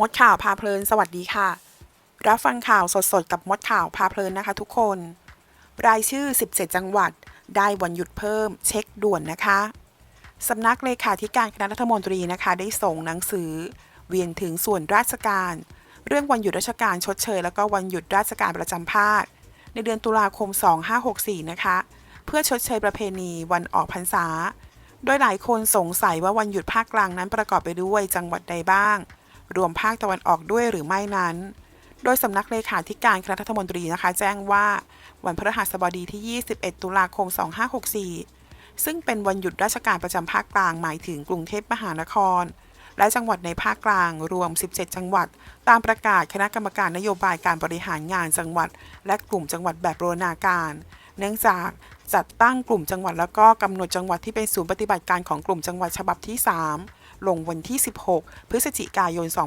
มดข่าวพาเพลิน สวัสดีค่ะ รับฟังข่าวสดๆ กับมดข่าวพาเพลินนะคะทุกคน รายชื่อ 17 จังหวัด ได้วันหยุดเพิ่ม เช็คด่วนนะคะ สำนักเลขาธิการคณะรัฐมนตรีนะคะ ได้ส่งหนังสือ เวียนถึงส่วนราชการ เรื่องวันหยุดราชการชดเชย แล้วก็วันหยุดราชการประจำภาค ในเดือนตุลาคม 2564 นะคะ เพื่อชดเชยประเพณีวันออกพรรษา โดยหลายคนสงสัยว่าวันหยุดภาคกลางนั้นประกอบไปด้วยจังหวัดใดบ้าง รวมภาคตะวันออกด้วยหรือไม่นั้น โดยสำนักเลขาธิการคณะรัฐมนตรีนะคะ แจ้งว่าวันพฤหัสบดีที่ 21 ตุลาคม 2564 ซึ่งเป็นวันหยุดราชการประจำภาคกลางหมายถึงกรุงเทพมหานคร และจังหวัดในภาคกลางรวม 17 จังหวัด ตามประกาศคณะกรรมการนโยบายการบริหารงานจังหวัด และกลุ่มจังหวัดแบบโรณาการเนื่องจากจัดตั้งกลุ่มจังหวัดแล้วก็กำหนดจังหวัดที่เป็นศูนย์ปฏิบัติการของกลุ่มจังหวัดฉบับที่ 3 ลงวันที่ 16 พฤศจิกายน 2560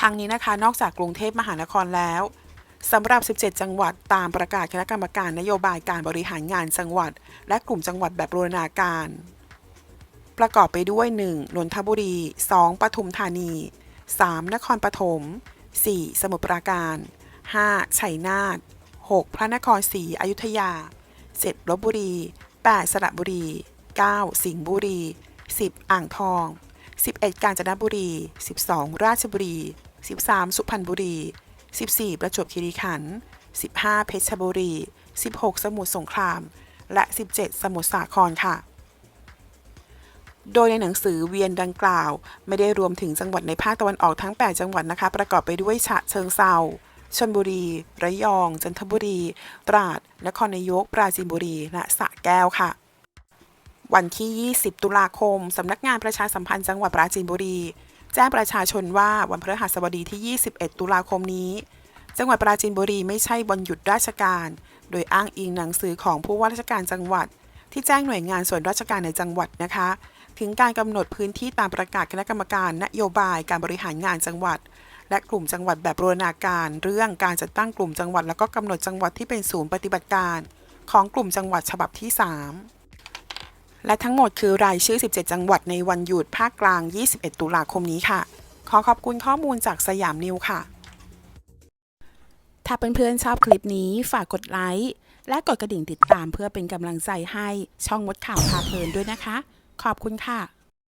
ทางนี้นะคะนอกจากกรุงเทพมหานครแล้วสำหรับ 17 จังหวัดตามประกาศคณะกรรมการนโยบายการบริหารงานจังหวัด และกลุ่มจังหวัดแบบบูรณาการ ประกอบไปด้วย 1. นนทบุรี 2. ปทุมธานี 3. นครปฐม 4. สมุทรปราการ 5. ชัยนาท 6. พระนครศรีอยุธยา 7. ลบบุรี 8. สระบุรี 9. สิงห์บุรี 10. อ่างทอง 11. กาญจนบุรี 12. ราชบุรี 13. สุพรรณบุรี 14. ประจวบคีรีขันธ์ 15. เพชรบุรี 16. สมุทรสงคราม และ 17. สมุทรสาครค่ะ โดยในหนังสือเวียนดังกล่าว ไม่ได้รวมถึงจังหวัดในภาคตะวันออกทั้ง 8 จังหวัดนะคะ ประกอบไปด้วยฉะเชิงเซาชลบุรี ระยอง จันทบุรี ตราด นครนายก ปราจีนบุรี และสระแก้วค่ะ วันที่ 20 ตุลาคม สำนักงานประชาสัมพันธ์จังหวัดปราจีนบุรี แจ้งประชาชนว่าวันพฤหัสบดีที่ 21 ตุลาคมนี้ จังหวัดปราจีนบุรีไม่ใช่วันหยุดราชการ โดยอ้างอิงหนังสือของผู้ว่าราชการจังหวัด ที่แจ้งหน่วยงานส่วนราชการในจังหวัดนะคะ ถึงการกำหนดพื้นที่ตามประกาศคณะกรรมการนโยบายการบริหารงานจังหวัด และกลุ่มจังหวัดแบบบูรณาการ เรื่องการจัดตั้งกลุ่มจังหวัด แล้วก็กำหนดจังหวัดที่เป็นศูนย์ปฏิบัติการ ของกลุ่มจังหวัดฉบับที่ 3 และทั้งหมดคือรายชื่อ 17 จังหวัดในวันหยุดภาคกลาง 21 ตุลาคมนี้ค่ะ ขอขอบคุณข้อมูลจากสยามนิวค่ะ ถ้าเพื่อนๆชอบคลิปนี้ฝากกดไลค์ และกดกระดิ่งติดตามเพื่อเป็นกำลังใจให้ช่องมดข่าวพาเพลินด้วยนะคะ ขอบคุณค่ะ